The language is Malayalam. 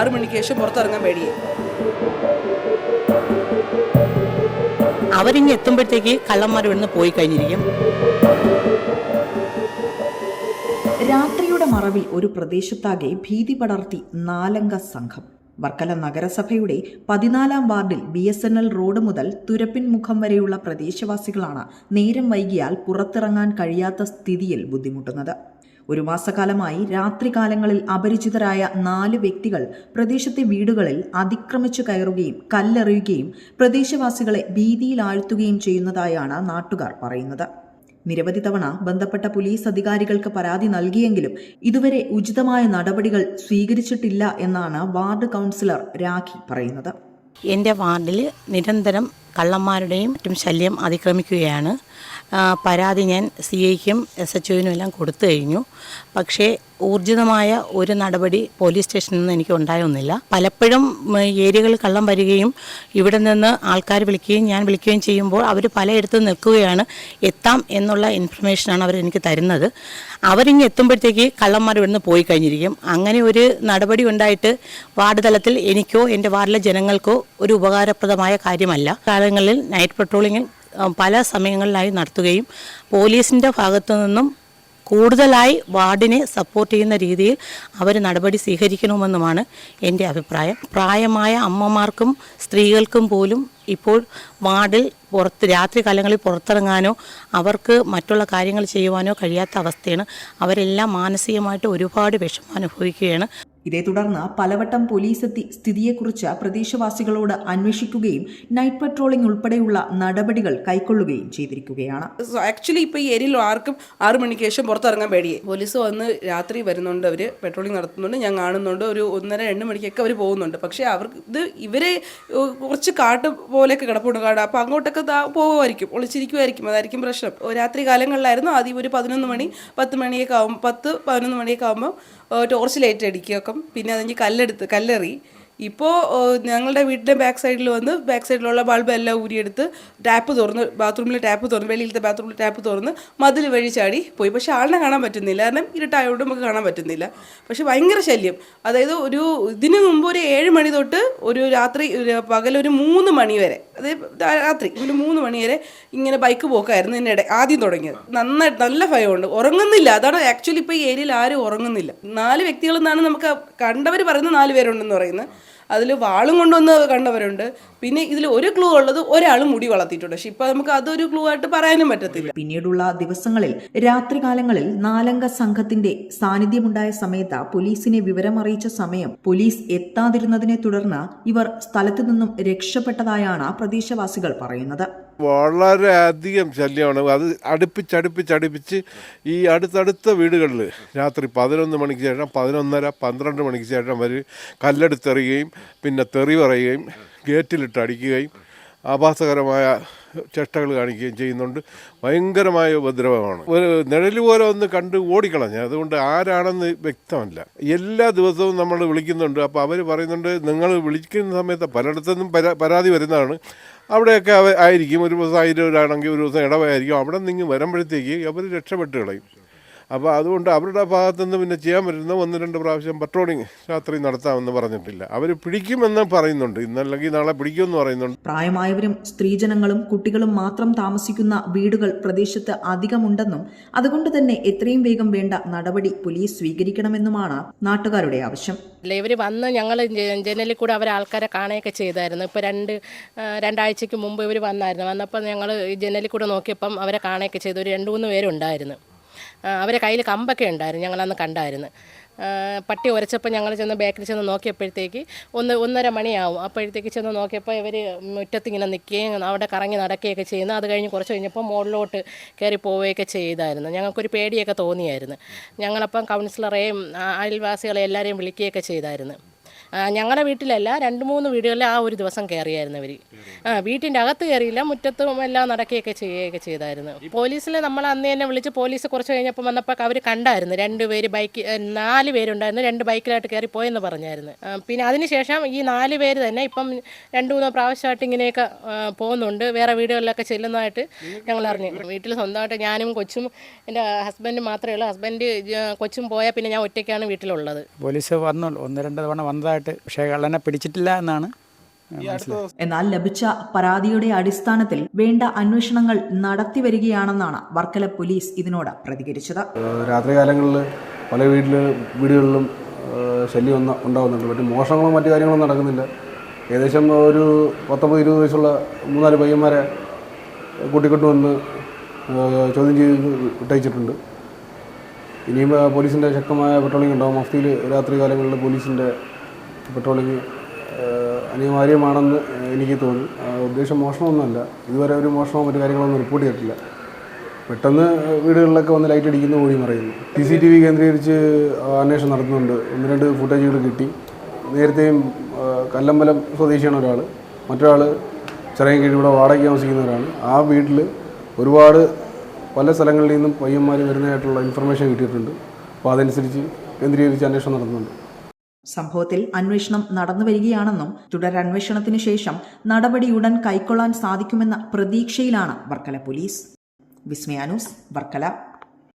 ആറു മണിക്ക് ശേഷം പുറത്തിറങ്ങാൻ പേടി അവരിങ്ങ് എത്തുമ്പോഴത്തേക്ക് കള്ളന്മാർ ഇവിടുന്ന് പോയി കഴിഞ്ഞിരിക്കും. രാത്രിയുടെ മറവിൽ ഒരു പ്രദേശത്താകെ ഭീതി പടർത്തി നാലംഗ സംഘം. വർക്കല നഗരസഭയുടെ പതിനാലാം വാർഡിൽ B S N L road മുതൽ തുരപ്പിൻ മുഖം വരെയുള്ള പ്രദേശവാസികളാണ് നേരം വൈകിയാൽ പുറത്തിറങ്ങാൻ കഴിയാത്ത സ്ഥിതിയിൽ ബുദ്ധിമുട്ടുന്നത്. ഒരു മാസക്കാലമായി രാത്രികാലങ്ങളിൽ അപരിചിതരായ നാല് വ്യക്തികൾ പ്രദേശത്തെ വീടുകളിൽ അതിക്രമിച്ചു കയറുകയും കല്ലെറിയുകയും പ്രദേശവാസികളെ ഭീതിയിലാഴ്ത്തുകയും ചെയ്യുന്നതായാണ് നാട്ടുകാർ പറയുന്നത്. നിരവധി തവണ ബന്ധപ്പെട്ട പോലീസ് അധികാരികൾക്ക് പരാതി നൽകിയെങ്കിലും ഇതുവരെ ഉചിതമായ നടപടികൾ സ്വീകരിച്ചിട്ടില്ല എന്നാണ് വാർഡ് കൗൺസിലർ രാഖി പറയുന്നത്. എന്റെ വാർഡിൽ നിരന്തരം കള്ളന്മാരുടെയും മറ്റും ശല്യം അതിക്രമിക്കുകയാണ്. പരാതി ഞാൻ സി ഐക്കും എസ് എച്ച് ഒയിനും എല്ലാം കൊടുത്തു കഴിഞ്ഞു. പക്ഷേ ഊർജിതമായ ഒരു നടപടി പോലീസ് സ്റ്റേഷനിൽ നിന്ന് എനിക്ക് ഉണ്ടായൊന്നുമില്ല പലപ്പോഴും ഏരിയകളിൽ കള്ളം വരികയും ഇവിടെ നിന്ന് ആൾക്കാർ വിളിക്കുകയും ഞാൻ വിളിക്കുകയും ചെയ്യുമ്പോൾ അവർ പലയിടത്തും നിൽക്കുകയാണ്. എത്താം എന്നുള്ള ഇൻഫർമേഷനാണ് അവർ എനിക്ക് തരുന്നത്. അവരിങ്ങ് എത്തുമ്പോഴത്തേക്ക് കള്ളന്മാർ ഇവിടുന്ന് പോയി കഴിഞ്ഞിരിക്കും. അങ്ങനെ ഒരു നടപടി ഉണ്ടായിട്ട് വാർഡ് തലത്തിൽ എനിക്കോ എന്റെ വാർഡിലെ ജനങ്ങൾക്കോ ഒരു ഉപകാരപ്രദമായ കാര്യമല്ല. കാലങ്ങളിൽ നൈറ്റ് പെട്രോളിംഗ് പല സമയങ്ങളിലായി നടത്തുകയും പോലീസിന്റെ ഭാഗത്തു നിന്നും കൂടുതലായി വാർഡിനെ സപ്പോർട്ട് ചെയ്യുന്ന രീതിയിൽ അവർ നടപടി സ്വീകരിക്കണമെന്നുമാണ് എന്റെ അഭിപ്രായം. പ്രായമായ അമ്മമാർക്കും സ്ത്രീകൾക്കും പോലും ഇപ്പോൾ വാർഡിൽ പുറത്ത് രാത്രി കാലങ്ങളിൽ പുറത്തിറങ്ങാനോ അവർക്ക് മറ്റുള്ള കാര്യങ്ങൾ ചെയ്യുവാനോ കഴിയാത്ത അവസ്ഥയാണ് അവരെല്ലാം മാനസികമായിട്ട് ഒരുപാട് വിഷമം അനുഭവിക്കുകയാണ്. ഇതേ തുടർന്ന് പലവട്ടം പോലീസ് എത്തി സ്ഥിതിയെക്കുറിച്ച് പ്രദേശവാസികളോട് അന്വേഷിക്കുകയും നൈറ്റ് പട്രോളിംഗ് ഉൾപ്പെടെയുള്ള നടപടികൾ കൈക്കൊള്ളുകയും ചെയ്തിരിക്കുകയാണ്. ആക്ച്വലി ഇപ്പോൾ ഈ ഏരിയയിൽ ആർക്കും ആറു മണിക്ക് ശേഷം പുറത്തിറങ്ങാൻ പേടിയേ. പോലീസ് വന്ന് രാത്രി വരുന്നുണ്ട്. അവർ പെട്രോളിംഗ് നടത്തുന്നുണ്ട്. ഞാൻ കാണുന്നുണ്ട്. ഒരു ഒന്നര രണ്ട് മണിക്കൊക്കെ അവർ പോകുന്നുണ്ട്. പക്ഷേ അവർക്ക് ഇത് ഇവരെ കുറച്ച് കാട്ട് പോലെയൊക്കെ കിടപ്പുണ്ട്. കാട് അപ്പോൾ അങ്ങോട്ടൊക്കെ പോകുമായിരിക്കും. ഒളിച്ചിരിക്കുമായിരിക്കും. അതായിരിക്കും പ്രശ്നം. രാത്രി കാലങ്ങളിലായിരുന്നു ആദ്യം ഒരു പതിനൊന്ന് മണി പത്ത് മണിയൊക്കെ ആകുമ്പോൾ പത്ത് പതിനൊന്ന് മണിയൊക്കെ ആകുമ്പോൾ ടോർച്ച് ലൈറ്റ് അടിക്കുകയൊക്കെ പിന്നെ അതെങ്കിൽ കല്ലെടുത്ത് കല്ലെറി. ഇപ്പോൾ ഞങ്ങളുടെ വീടിന്റെ ബാക്ക് സൈഡിൽ വന്ന് ബാക്ക് സൈഡിലുള്ള ബൾബ് എല്ലാം ഊരിയെടുത്ത് ടാപ്പ് തുറന്ന് ബാത്റൂമിൽ ടാപ്പ് തുറന്ന് വെളിയിലത്തെ ബാത്റൂമിൽ ടാപ്പ് തുറന്ന് മതിൽ വഴി ചാടി പോയി. പക്ഷേ ആളിനെ കാണാൻ പറ്റുന്നില്ല. കാരണം ഇരുട്ടായതുകൊണ്ട് നമുക്ക് കാണാൻ പറ്റുന്നില്ല. പക്ഷേ ഭയങ്കര ശല്യം. അതായത് ഒരു ഇതിനു മുമ്പ് ഒരു ഏഴ് മണി തൊട്ട് ഒരു രാത്രി പകലൊരു മൂന്ന് മണി വരെ അതായത് രാത്രി ഒരു മൂന്ന് മണി വരെ ഇങ്ങനെ ബൈക്ക് പോക്കായിരുന്നു എന്നിടെ ആദ്യം തുടങ്ങിയത്. നന്നായിട്ട് നല്ല ഭയമുണ്ട്. ഉറങ്ങുന്നില്ല. അതാണ് ആക്ച്വലി ഇപ്പോൾ ഈ ഏരിയയിൽ ആരും ഉറങ്ങുന്നില്ല. നാല് വ്യക്തികളെന്നാണ് നമുക്ക് കണ്ടവർ പറയുന്നത് നാല് പേരുണ്ടെന്ന് പറയുന്നത്. അതിൽ വാളും കൊണ്ടുവന്ന് കണ്ടവരുണ്ട്. പിന്നെ ഇതിൽ ഒരു ക്ലൂ ഉള്ളത് ഒരാൾ മുടി വളർത്തിയിട്ടുണ്ട്. പക്ഷെ ഇപ്പൊ നമുക്ക് അതൊരു ക്ലൂ ആയിട്ട് പറയാനും പറ്റത്തില്ല. പിന്നീടുള്ള ദിവസങ്ങളിൽ രാത്രികാലങ്ങളിൽ നാലംഗ സംഘത്തിന്റെ സാന്നിധ്യമുണ്ടായ സമയത്ത് പോലീസിനെ വിവരമറിയിച്ച സമയം പോലീസ് എത്താതിരുന്നതിനെ തുടർന്ന് ഇവർ സ്ഥലത്തു നിന്നും രക്ഷപ്പെട്ടതായാണ് പ്രദേശവാസികൾ പറയുന്നത്. വളരെയധികം ശല്യമാണ്. അത് അടുപ്പിച്ചടുപ്പിച്ചടുപ്പിച്ച് ഈ അടുത്തടുത്ത വീടുകളിൽ രാത്രി പതിനൊന്ന് മണിക്ക് ശേഷം പതിനൊന്നര പന്ത്രണ്ട് മണിക്ക് ശേഷം അവർ കല്ലെടുത്തെറിയുകയും പിന്നെ തെറി പറയുകയും ഗേറ്റിലിട്ട് അടിക്കുകയും ആഭാസകരമായ ചേഷ്ടകൾ കാണിക്കുകയും ചെയ്യുന്നുണ്ട്. ഭയങ്കരമായ ഉപദ്രവമാണ്. ഒരു നിഴൽ പോലെ ഒന്ന് കണ്ട് ഓടിക്കളഞ്ഞ്. അതുകൊണ്ട് ആരാണെന്ന് വ്യക്തമല്ല. എല്ലാ ദിവസവും നമ്മൾ വിളിക്കുന്നുണ്ട്. അപ്പോൾ അവർ പറയുന്നുണ്ട് നിങ്ങൾ വിളിക്കുന്ന സമയത്ത് പലയിടത്തുനിന്നും പരാ പരാതി വരുന്നതാണ്. അവിടെയൊക്കെ ആയിരിക്കും. ഒരു ദിവസം ആയിരവരാണെങ്കിൽ ഒരു ദിവസം ഇടവായിരിക്കും അവിടെ നിന്ന് വരുമ്പോഴത്തേക്ക് അവർ രക്ഷപ്പെട്ട് കളയും. അപ്പോൾ അതുകൊണ്ട് അവരുടെ ഭാഗത്തു നിന്ന് പിന്നെ ചെയ്യാൻ പറ്റുന്ന ഒന്ന് രണ്ട് പ്രാവശ്യം പട്രോളിങ് രാത്രി നടത്താമെന്ന് പറഞ്ഞിട്ടില്ല. അവർ പിടിക്കുമെന്ന് പറയുന്നുണ്ട്. ഇന്നല്ലെങ്കിൽ നാളെ പിടിക്കുമെന്ന് പറയുന്നുണ്ട്. പ്രായമായവരും സ്ത്രീജനങ്ങളും കുട്ടികളും മാത്രം താമസിക്കുന്ന വീടുകൾ പ്രദേശത്ത് അധികമുണ്ടെന്നും അതുകൊണ്ട് തന്നെ എത്രയും വേഗം വേണ്ട നടപടി പോലീസ് സ്വീകരിക്കണമെന്നുമാണ് നാട്ടുകാരുടെ ആവശ്യം. അല്ല ഇവർ വന്ന് ഞങ്ങൾ ജനലിൽ കൂടെ അവർ ആൾക്കാരെ കാണുകയൊക്കെ ചെയ്തായിരുന്നു. ഇപ്പോൾ രണ്ട് രണ്ടാഴ്ചയ്ക്ക് മുമ്പ് ഇവർ വന്നായിരുന്നു. വന്നപ്പോൾ ഞങ്ങൾ ജനലിൽ കൂടെ നോക്കിയപ്പം അവരെ കാണുകയൊക്കെ ചെയ്തു. ഒരു രണ്ട് മൂന്ന് പേരുണ്ടായിരുന്നു. അവരെ കയ്യിൽ കമ്പൊക്കെ ഉണ്ടായിരുന്നു ഞങ്ങളന്ന് കണ്ടായിരുന്നു. പട്ടി ഉരച്ചപ്പോൾ ഞങ്ങൾ ചെന്ന് ബാക്കിൽ ചെന്ന് നോക്കിയപ്പോഴത്തേക്ക് ഒന്ന് ഒന്നര മണിയാവും. അപ്പോഴത്തേക്ക് ചെന്ന് നോക്കിയപ്പോൾ ഇവർ മുറ്റത്തിങ്ങനെ നിൽക്കുകയും അവിടെ കറങ്ങി നടക്കുകയൊക്കെ ചെയ്യുന്നു. അത് കഴിഞ്ഞ് കുറച്ച് കഴിഞ്ഞപ്പോൾ മുകളിലോട്ട് കയറി പോവുകയൊക്കെ ചെയ്തായിരുന്നു. ഞങ്ങൾക്കൊരു പേടിയൊക്കെ തോന്നിയായിരുന്നു. ഞങ്ങളപ്പം കൗൺസിലറേയും അയൽവാസികളെ എല്ലാവരെയും വിളിക്കുകയൊക്കെ ചെയ്തായിരുന്നു. ഞങ്ങളുടെ വീട്ടിലല്ല രണ്ട് മൂന്ന് വീടുകളിൽ ആ ഒരു ദിവസം കയറിയായിരുന്നു അവർ ആ വീട്ടിന്റെ അകത്ത് കയറിയില്ല മുറ്റത്തും എല്ലാം നടക്കുകയൊക്കെ ചെയ്യുകയൊക്കെ ചെയ്തായിരുന്നു. പോലീസിൽ നമ്മൾ അന്ന് തന്നെ വിളിച്ച് പോലീസ് കുറച്ച് കഴിഞ്ഞപ്പോൾ വന്നപ്പോൾ അവർ കണ്ടായിരുന്നു രണ്ട് പേര് ബൈക്ക് നാല് പേരുണ്ടായിരുന്നു രണ്ട് ബൈക്കിലായിട്ട് കയറി പോയെന്ന് പറഞ്ഞായിരുന്നു. പിന്നെ അതിനുശേഷം ഈ നാല് പേര് തന്നെ ഇപ്പം രണ്ട് മൂന്ന് പ്രാവശ്യമായിട്ട് ഇങ്ങനെയൊക്കെ പോകുന്നുണ്ട്. വേറെ വീടുകളിലൊക്കെ ചെല്ലുന്നതായിട്ട് ഞങ്ങൾ അറിഞ്ഞു. വീട്ടിൽ സ്വന്തമായിട്ട് ഞാനും കൊച്ചും എന്റെ ഹസ്ബൻഡ് മാത്രമേ ഉള്ളൂ. ഹസ്ബൻഡ് കൊച്ചും പോയാൽ പിന്നെ ഞാൻ ഒറ്റയ്ക്കാണ് വീട്ടിലുള്ളത്. പോലീസ് വന്നു? ഒന്ന് രണ്ട് തവണ വന്നതായിട്ട് ദിവസമായിട്ട് പക്ഷേ കള്ളനെ പിടിച്ചിട്ടില്ല എന്നാണ് എന്നാൽ ലഭിച്ച പരാതിയുടെ അടിസ്ഥാനത്തിൽ വേണ്ട അന്വേഷണങ്ങൾ നടത്തി വരികയാണെന്നാണ് വർക്കല പോലീസ് ഇതിനോട് പ്രതികരിച്ചത്. രാത്രികാലങ്ങളിൽ പല വീട്ടിൽ വീടുകളിലും ശല്യം ഒന്നും ഉണ്ടാകുന്നുണ്ട് മറ്റു മോഷണങ്ങളും മറ്റു കാര്യങ്ങളും നടക്കുന്നില്ല. ഏകദേശം ഒരു പത്തൊമ്പത് ഇരുപത് വയസ്സുള്ള മൂന്നാൽ പയ്യന്മാരെ കൂട്ടിക്കൊണ്ടു വന്ന് ചോദ്യം ചെയ്ത് വിട്ടയച്ചിട്ടുണ്ട് ഇനിയും പോലീസിന്റെ ശക്തമായ പെട്രോളിംഗ് ഉണ്ടാകും മഫ്തിയിൽ രാത്രി കാലങ്ങളിൽ പോലീസിന്റെ പെട്രോളിംഗ് ഏഹ്, അനിവാര്യമാണെന്ന് എനിക്ക് തോന്നി. ഉദ്ദേശം മോഷണമൊന്നുമല്ല. ഇതുവരെ ഒരു മോഷണമോ മറ്റു കാര്യങ്ങളൊന്നും റിപ്പോർട്ട് ചെയ്തിട്ടില്ല. പെട്ടെന്ന് വീടുകളിലൊക്കെ വന്ന് ലൈറ്റ് അടിക്കുന്ന ഓടി മറയുന്നു. സി സി ടി വി കേന്ദ്രീകരിച്ച് അന്വേഷണം നടത്തുന്നുണ്ട്. ഒന്ന് രണ്ട് ഫുട്ടേജുകൾ കിട്ടി. നേരത്തെയും കല്ലമ്പലം സ്വദേശിയാണ് ഒരാൾ മറ്റൊരാൾ ചെറിയ കീഴിൽ ഇവിടെ വാടകയ്ക്ക് താമസിക്കുന്നവരാണ് ആ വീട്ടിൽ ഒരുപാട് പല സ്ഥലങ്ങളിൽ നിന്നും പയ്യന്മാർ വരുന്നതായിട്ടുള്ള ഇൻഫർമേഷൻ കിട്ടിയിട്ടുണ്ട്. അപ്പോൾ അതനുസരിച്ച് കേന്ദ്രീകരിച്ച് അന്വേഷണം നടത്തുന്നുണ്ട്. സംഭവത്തിൽ അന്വേഷണം നടന്നുവരികയാണെന്നും തുടരന്വേഷണത്തിനു ശേഷം നടപടിയുടൻ കൈക്കൊള്ളാൻ സാധിക്കുമെന്ന പ്രതീക്ഷയിലാണ് വർക്കല പോലീസ്. വിസ്മയാനൂസ് വർക്കല.